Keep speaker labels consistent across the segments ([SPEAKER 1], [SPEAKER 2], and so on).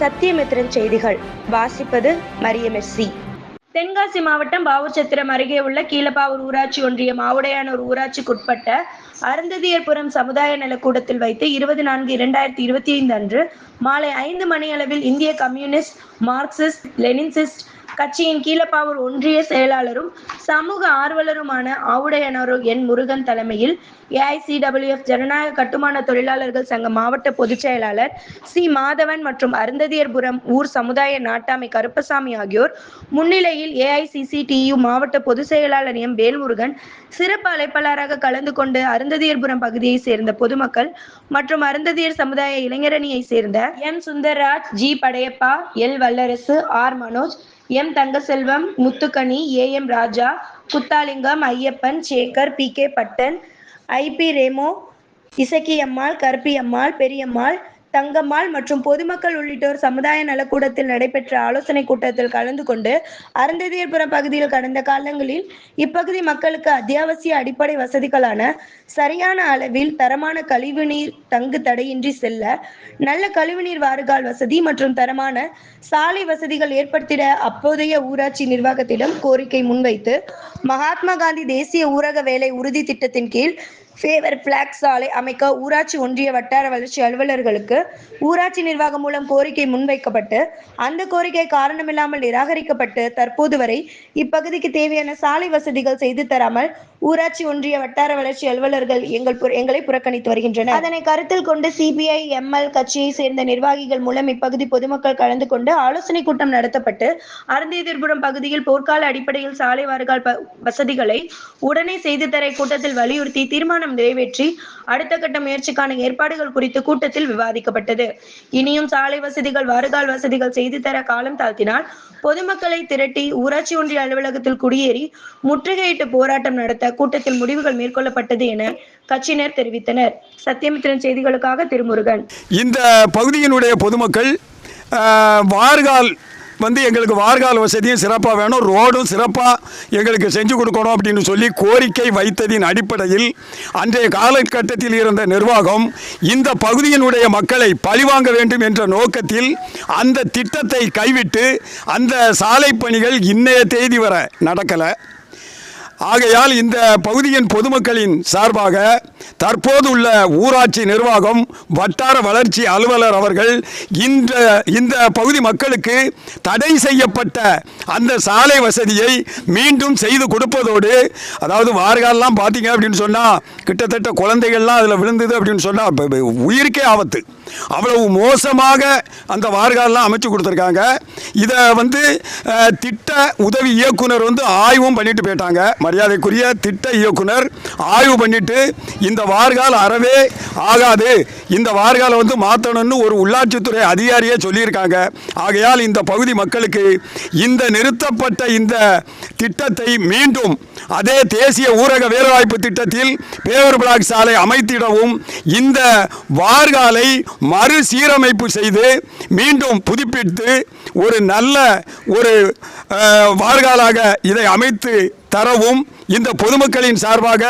[SPEAKER 1] சத்தியமித்திரன் செய்திகள். வாசிப்பது மரியமெர்சி தென்காசி மாவட்டம் பாவுச்சத்திரம் அருகே உள்ள கீழப்பாவூர் ஊராட்சி ஒன்றியம் ஆவுடையானூர் ஊராட்சிக்குட்பட்ட அருந்ததியர்புரம் சமுதாய நலக்கூடத்தில் வைத்து இருபது நான்கு இரண்டாயிரத்தி இருபத்தி ஐந்து அன்று மாலை ஐந்து மணியளவில் இந்திய கம்யூனிஸ்ட் மார்க்சிஸ்ட் லெனின்சிஸ்ட் கட்சியின் கீழப்பாவூர் ஒன்றிய செயலாளரும் சமூக ஆர்வலருமான ஆவுடையனார் என் முருகன் தலைமையில் ஏஐசிடபிள்யூஎஃப் ஜனநாயக கட்டுமான தொழிலாளர்கள் சங்க மாவட்ட பொதுச் செயலாளர் சி மாதவன் மற்றும் அருந்ததியர்புரம் ஊர் சமுதாய நாட்டாமை கருப்பசாமி ஆகியோர் முன்னிலையில் ஏஐசிசிடியு மாவட்ட பொதுச் செயலாளர் எம் வேல்முருகன் சிறப்பு அழைப்பாளராக கலந்து கொண்டு அருந்ததியர்புரம் பகுதியை சேர்ந்த பொதுமக்கள் மற்றும் அருந்ததியர் சமுதாய இளைஞரணியை சேர்ந்த M Sundarraj G Padayappa L Vallarasu R Manoj M Thangaselvam Muthukani A M Raja Kuthalingam Ayyappan Sekar P K Pattan IP Remo Isakkiammal Karuppiammal Periyammal Thangammal மற்றும் பொதுமக்கள் உள்ளிட்டோர் சமுதாய நலக்கூடத்தில் நடைபெற்ற ஆலோசனை கூட்டத்தில் கலந்து கொண்டு அருந்ததியர்புரம் பகுதியில் கடந்த காலங்களில் இப்பகுதி மக்களுக்கு அத்தியாவசிய அடிப்படை வசதிகளான சரியான அளவில் தரமான கழிவுநீர் தங்கு தடையின்றி செல்ல நல்ல கழிவுநீர் வாருகால் வசதி மற்றும் தரமான சாலை வசதிகள் ஏற்படுத்திட அப்போதைய ஊராட்சி நிர்வாகத்திடம் கோரிக்கை முன்வைத்து மகாத்மா காந்தி தேசிய ஊரக வேலை உறுதி திட்டத்தின் கீழ் ஃபேவர் பிளாக் சாலை அமைக்க ஊராட்சி ஒன்றிய வட்டார வளர்ச்சி அலுவலர்களுக்கு ஊராட்சி நிர்வாகம் மூலம் கோரிக்கை முன்வைக்கப்பட்டு அந்த கோரிக்கை காரணமில்லாமல் நிராகரிக்கப்பட்டு தற்போது வரை இப்பகுதிக்கு தேவையான சாலை வசதிகள் செய்து தராமல் ஊராட்சி ஒன்றிய வட்டார வளர்ச்சி அலுவலர்கள் எங்கள் புற- எங்களை புறக்கணித்து வருகின்றனர். அதனை கருத்தில் கொண்டு சிபிஐ எம்எல் கட்சியை சேர்ந்த நிர்வாகிகள் மூலம் இப்பகுதி பொதுமக்கள் கலந்து கொண்டு ஆலோசனை கூட்டம் நடத்தப்பட்டு அருந்தேதிர்புரம் பகுதியில் போர்க்கால அடிப்படையில் சாலை வாருகால் வசதிகளை உடனே செய்து தர கூட்டத்தில் வலியுறுத்தி தீர்மானம் தீர்மானம் நிறைவேற்றி அடுத்த கட்ட முயற்சிக்கான ஏற்பாடுகள் குறித்து கூட்டத்தில் விவாதிக்கப்பட்டது. இனியும் சாலை வசதிகள் வருகால் வசதிகள் செய்து தர காலம் தாழ்த்தினால் பொதுமக்களை திரட்டி ஊராட்சி ஒன்றிய அலுவலகத்தில் குடியேறி முற்றுகையிட்டு போராட்டம் நடத்த கூட்டத்தில் முடிவுகள் மேற்கொள்ளப்பட்டது என கட்சியினர் தெரிவித்தனர். சத்தியமித்திரன் செய்திகளுக்காக திருமுருகன்.
[SPEAKER 2] இந்த பகுதியினுடைய பொதுமக்கள் வார்கால் வந்து எங்களுக்கு வார்கால் வசதியும் சிறப்பாக வேணும். ரோடும் சிறப்பாக எங்களுக்கு செஞ்சு கொடுக்கணும் அப்படின்னு சொல்லி கோரிக்கை வைத்ததின் அடிப்படையில் அன்றைய காலகட்டத்தில் இருந்த நிர்வாகம் இந்த பகுதியினுடைய மக்களை பழிவாங்க வேண்டும் என்ற நோக்கத்தில் அந்த திட்டத்தை கைவிட்டு அந்த சாலை பணிகள் இன்றைய தேதி வரை நடக்கலை. ஆகையால் இந்த பகுதியின் பொதுமக்களின் சார்பாக தற்போது உள்ள ஊராட்சி நிர்வாகம் வட்டார வளர்ச்சி அலுவலர் அவர்கள் இந்த இந்த பகுதி மக்களுக்கு தடை செய்யப்பட்ட அந்த சாலை வசதியை மீண்டும் செய்து கொடுப்பதோடு அதாவது வார்காலெலாம் பார்த்தீங்க அப்படின்னு சொன்னால் கிட்டத்தட்ட குழந்தைகள்லாம் அதில் விழுந்தது அப்படின்னு சொன்னால் உயிருக்கே ஆபத்து. அவ்வளவு மோசமாக அந்த வார்காலெலாம் அமைச்சு கொடுத்துருக்காங்க. இதை வந்து திட்ட உதவி இயக்குனர் வந்து ஆய்வும் பண்ணிட்டு போயிட்டாங்க. மரியாதைக்குரிய திட்ட இயக்குனர் ஆய்வு பண்ணிட்டு இந்த வார்கால் அறவே ஆகாது. இந்த வார்காலை வந்து மாற்றணும்னு ஒரு உள்ளாட்சித்துறை அதிகாரியே சொல்லியிருக்காங்க. ஆகையால் இந்த பகுதி மக்களுக்கு இந்த நிறுத்தப்பட்ட இந்த திட்டத்தை மீண்டும் அதே தேசிய ஊரக வேலைவாய்ப்பு திட்டத்தில் பேவர் பிளாக் சாலை அமைத்திடவும் இந்த வார்காலை மறுசீரமைப்பு செய்து மீண்டும் புதுப்பித்து ஒரு நல்ல ஒரு வார்காலாக இதை அமைத்து தரவும் இந்த பொதுமக்களின் சார்பாக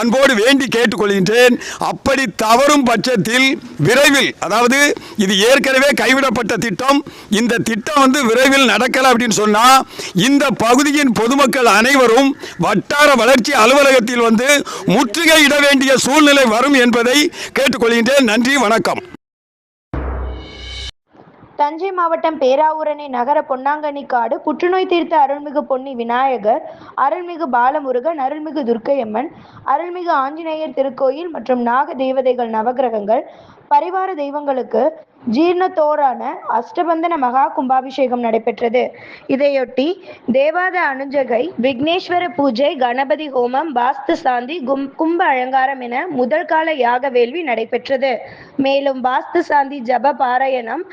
[SPEAKER 2] அன்போடு வேண்டி கேட்டுக்கொள்கின்றேன். அப்படி தவறும் பட்சத்தில் விரைவில் அதாவது இது ஏற்கனவே கைவிடப்பட்ட திட்டம் இந்த திட்டம் வந்து விரைவில் நடக்கலை அப்படின்னு சொன்னால் இந்த பகுதியின் பொதுமக்கள் அனைவரும் வட்டார வளர்ச்சி அலுவலகத்தில் வந்து முற்றுகையிட வேண்டிய சூழ்நிலை வரும் என்பதை கேட்டுக்கொள்கின்றேன். நன்றி வணக்கம்.
[SPEAKER 1] தஞ்சை மாவட்டம் பேராவூரணி நகர பொன்னாங்கண்ணி காடு புற்றுநோய் தீர்த்த அருள்மிகு பொன்னி விநாயகர் அருள்மிகு பாலமுருகன் அருள்மிகு துர்க்கையம்மன் அருள்மிகு ஆஞ்சநேயர் திருக்கோயில் மற்றும் நாக தேவதைகள் நவகிரகங்கள் பரிவார தெய்வங்களுக்கு ஜீர்ணத்தோரான அஷ்டபந்தன மகா கும்பாபிஷேகம் நடைபெற்றது. இதையொட்டி தேவாத அனுஜகை விக்னேஸ்வர பூஜை கணபதி ஹோமம் பாஸ்து சாந்தி கும் கும்ப அலங்காரம் என முதல் கால யாக வேள்வி நடைபெற்றது. மேலும் பாஸ்து சாந்தி ஜப பாராயணம்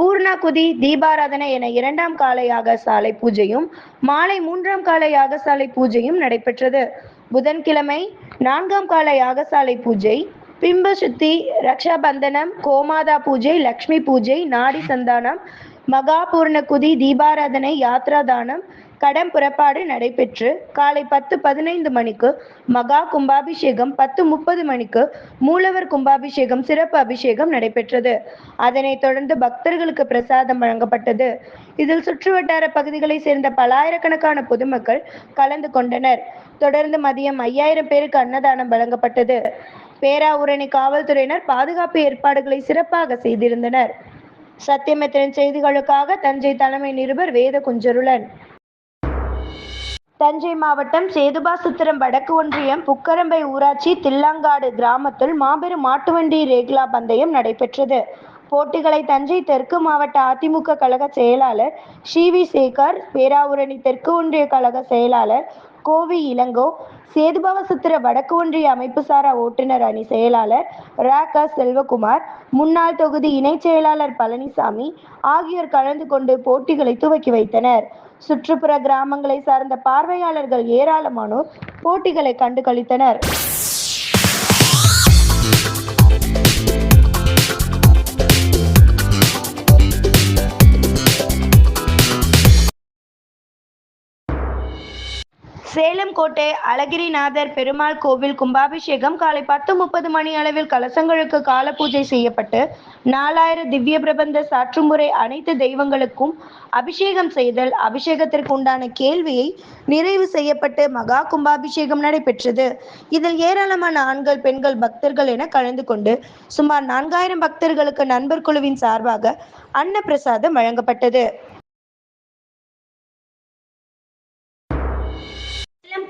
[SPEAKER 1] பூர்ணாகுதி தீபாராதனை என இரண்டாம் கால யாகசாலை பூஜையும் மாலை மூன்றாம் கால யாகசாலை பூஜையும் நடைபெற்றது. புதன்கிழமை நான்காம் கால யாகசாலை பூஜை பிம்ப சுத்தி ரக்ஷாபந்தனம் கோமாதா பூஜை லக்ஷ்மி பூஜை நாடி சந்தானம் மகா பூர்ணகுதி தீபாராதனை யாத்ரா தானம் கடம் புறப்பாடு நடைபெற்று காலை பத்து பதினைந்து மணிக்கு மகா கும்பாபிஷேகம் பத்து முப்பது மணிக்கு மூலவர் கும்பாபிஷேகம் சிறப்பு அபிஷேகம் நடைபெற்றது. அதனைத் தொடர்ந்து பக்தர்களுக்கு பிரசாதம் வழங்கப்பட்டது. இதில் சுற்றுவட்டார பகுதிகளைச் சேர்ந்த பலாயிரக்கணக்கான பொதுமக்கள் கலந்து கொண்டனர். தொடர்ந்து மதியம் ஐயாயிரம் பேருக்கு அன்னதானம் வழங்கப்பட்டது. பேராவூரணி காவல்துறையினர் பாதுகாப்பு ஏற்பாடுகளை சிறப்பாக செய்திருந்தனர். சத்தியமித்திரன் செய்திகளுக்காக தஞ்சை தலைமை நிருபர் வேத குஞ்சருளன் தஞ்சை மாவட்டம் சேதுபாசுத்திரம் வடக்கு ஒன்றியம் புக்கரம்பை ஊராட்சி தில்லாங்காடு கிராமத்தில் மாபெரும் மாட்டுவண்டி ரேக்லா பந்தயம் நடைபெற்றது. போட்டிகளை தஞ்சை தெற்கு மாவட்ட அதிமுக கழக செயலாளர் சி வி சேகர் பேராவூரணி தெற்கு ஒன்றிய கழக செயலாளர் கோவி இளங்கோ சேதுபாவசுத்திர வடக்கு ஒன்றிய அமைப்புசாரா ஓட்டுநர் அணி செயலாளர் ராக செல்வகுமார் முன்னாள் தொகுதி இணைச் செயலாளர் பழனிசாமி ஆகியோர் கலந்து கொண்டு போட்டிகளை துவக்கி வைத்தனர். சுற்றுப்புற கிராமங்களை சார்ந்த பார்வையாளர்கள் ஏராளமானோர் போட்டிகளை கண்டு கழித்தனர் புதுக்கோட்டை அழகிரிநாதர் பெருமாள் கோவில் கும்பாபிஷேகம் காலை பத்து முப்பது மணி அளவில் கலசங்களுக்கு கால பூஜை செய்யப்பட்டு நாலாயிரம் திவ்ய பிரபந்த சாற்றுமுறை அனைத்து தெய்வங்களுக்கும் அபிஷேகம் செய்தல் அபிஷேகத்திற்கு உண்டான கேள்வியை நிறைவு செய்யப்பட்டு மகா கும்பாபிஷேகம் நடைபெற்றது. இதில் ஏராளமான ஆண்கள் பெண்கள் பக்தர்கள் என கலந்து கொண்டு சுமார் நான்காயிரம் பக்தர்களுக்கு நண்பர் குழுவின் சார்பாக அன்னப்பிரசாதம் வழங்கப்பட்டது.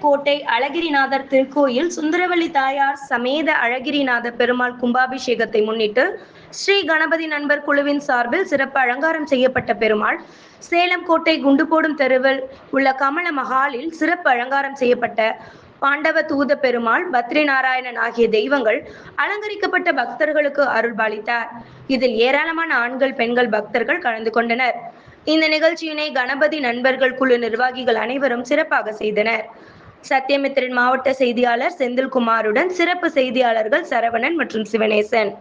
[SPEAKER 1] கோட்டை அழகிரிநாதர் திருக்கோயில் சுந்தரவல்லி தாயார் சமேத அழகிரிநாத பெருமாள் கும்பாபிஷேகத்தை முன்னிட்டு ஸ்ரீ கணபதி நண்பர் குழுவின் சார்பில் சிறப்பு அலங்காரம் செய்யப்பட்ட பெருமாள் சேலம் கோட்டை குண்டு போடும் தெருவில் உள்ள கமல மகாலில் சிறப்பு அலங்காரம் செய்யப்பட்ட பாண்டவ தூத பெருமாள் பத்ரி நாராயணன் ஆகிய தெய்வங்கள் அலங்கரிக்கப்பட்ட பக்தர்களுக்கு அருள்பாலித்தார். இதில் ஏராளமான ஆண்கள் பெண்கள் பக்தர்கள் கலந்து கொண்டனர். இந்த நிகழ்ச்சியினை கணபதி நண்பர்கள் குழு நிர்வாகிகள் அனைவரும் சிறப்பாக செய்தனர். சத்யமித்திரன் மாவட்ட செய்தியாளர் செந்தில்குமாருடன் சிறப்பு செய்தியாளர்கள் சரவணன் மற்றும் சிவனேசன்.